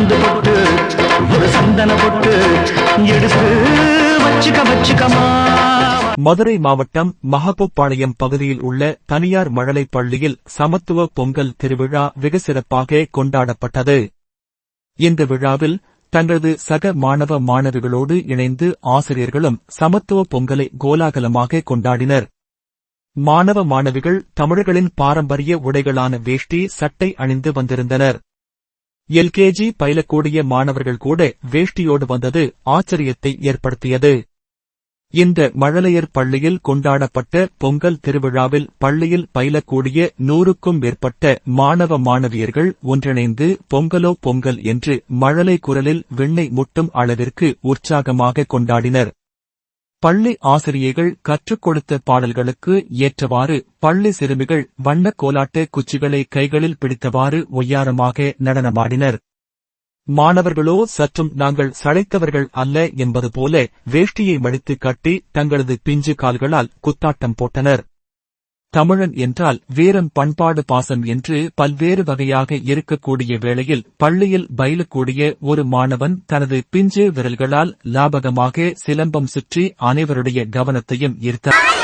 குண்டு பொட்டு ஒரு சந்தன பொட்டு எடுத்து வச்சுக்க வச்சுக்கமா மதுரை மாவட்டம் மகபூப்பாளையம் பகுதியில் உள்ள தனியார் மழலை பள்ளியில் சமத்துவ பொங்கல் திருவிழா வெகு சிறப்பாக கொண்டாடப்பட்டது. இந்த விழாவில் தங்களது சக மாணவ மாணவிகளோடு இணைந்து ஆசிரியர்களும் சமத்துவ பொங்கலை கோலாகலமாக கொண்டாடினர். மாணவ மாணவிகள் தமிழர்களின் பாரம்பரிய உடைகளான வேஷ்டி சட்டை அணிந்து வந்திருந்தனர். எல்கேஜி பயிலக்கூடிய மாணவர்கள் கூட வேஷ்டியோடு வந்தது ஆச்சரியத்தை ஏற்படுத்தியது. இந்த மழலையர் பள்ளியில் கொண்டாடப்பட்ட பொங்கல் திருவிழாவில் பள்ளியில் பயிலக்கூடிய நூறுக்கும் மேற்பட்ட மாணவ மாணவியர்கள் ஒன்றிணைந்து பொங்கலோ பொங்கல் என்று மழலை குரலில் விண்ணை முட்டும் அளவிற்கு உற்சாகமாக கொண்டாடினர். பள்ளி ஆசிரியர்கள் கற்றுக் கொடுத்த பாடல்களுக்கு ஏற்றவாறு பள்ளி சிறுமிகள் வண்ணக் கோலாட்டு குச்சிகளை கைகளில் பிடித்தவாறு ஒய்யாரமாக நடனமாடினர். மாணவர்களோ சற்றும் நாங்கள் சளைத்தவர்கள் அல்ல என்பது போல வேஷ்டியை மடித்து கட்டி தங்களது பிஞ்சு கால்களால் குத்தாட்டம் போட்டனர். தமிழன் என்றால் வீரம் பண்பாடு பாசம் என்று பல்வேறு வகையாக இருக்கக்கூடிய வேளையில் பள்ளியில் பயிலக்கூடிய ஒரு மாணவன் தனது பிஞ்சு விரல்களால் லாபகமாக சிலம்பம் சுற்றி அனைவருடைய கவனத்தையும் ஈர்த்தார்.